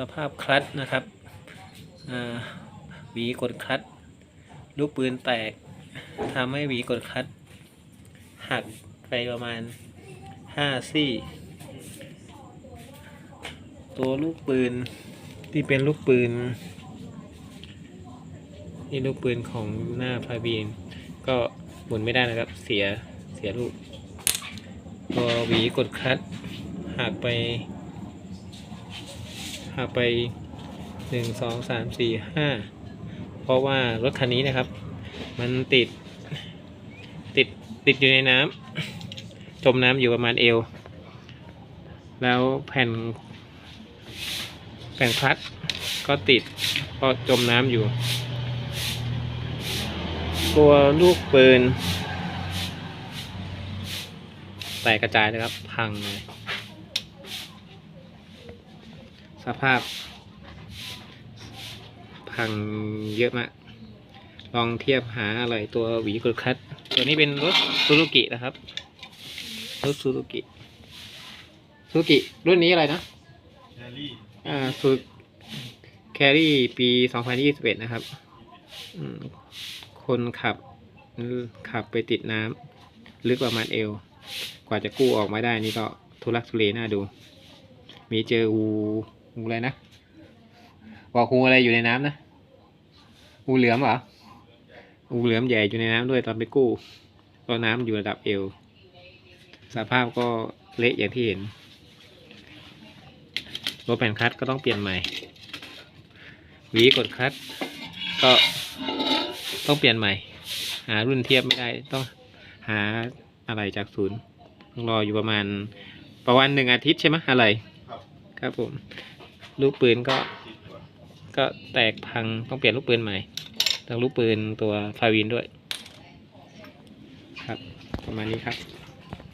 สภาพคลัตช์นะครับหวีกดคลัตช์ลูกปืนแตกทำให้หวีกดคลัตช์หักไปประมาณห้าซี่ ตัวลูกปืนที่เป็นลูกปืนนี่ลูกปืนของหน้าพาบีน ก็หมุนไม่ได้นะครับเสียเสียลูกพอหวีกดคลัตช์หักไป หักไปหนึ่งสองสามสี่ห้าเพราะว่ารถคันนี้นะครับ มันติด ติดติดอยู่ในน้ำจมน้ำอยู่ประมาณเอว แล้วแผ่น แผ่นคลัตช์ก็ติดเพราะจมน้ำอยู่ ตัวลูกปืนแตกกระจายเลยครับ พังเลย สภาพ พังเยอะมาก ลองเทียบหาอะไรตัวหวีกดคลัตช์ตัวนี้เป็นรถซูซูกินะครับ รถซูซูกิซูซูกิรุ่นนี้อะไรนะแฮร์รี่อ่าสูตรแครี่ปี2021นะครับอืมคนขับขับไปติดน้ำลึกประมาณเอว กว่าจะกู้ออกมาได้นี่ก็ทุลักทุเลน่าดู มีเจองู งูอะไรนะบอกงูอะไรอยู่ในน้ำนะงูเหลือมเหรองูเหลือมใหญ่อยู่ในน้ำด้วยตอนไปกู้ตอนน้ำอยู่ระดับเอว สภาพก็เละอย่างที่เห็นรถแผ่นคลัตช์ก็ต้องเปลี่ยนใหม่หวีกดคลัตช์ก็ต้องเปลี่ยนใหม่ หารุ่นเทียบไม่ได้ต้องหาอะไรจากศูนย์ต้องรออยู่ประมาณประมาณหนึ่งอาทิตย์ใช่ไหมอะไรครับครับผม ลูกปืนก็ ก็แตกพังต้องเปลี่ยนลูกปืนใหม่ต้งลูกปืนตัวฟาวินด้วย ครับ ประมาณนี้ครับ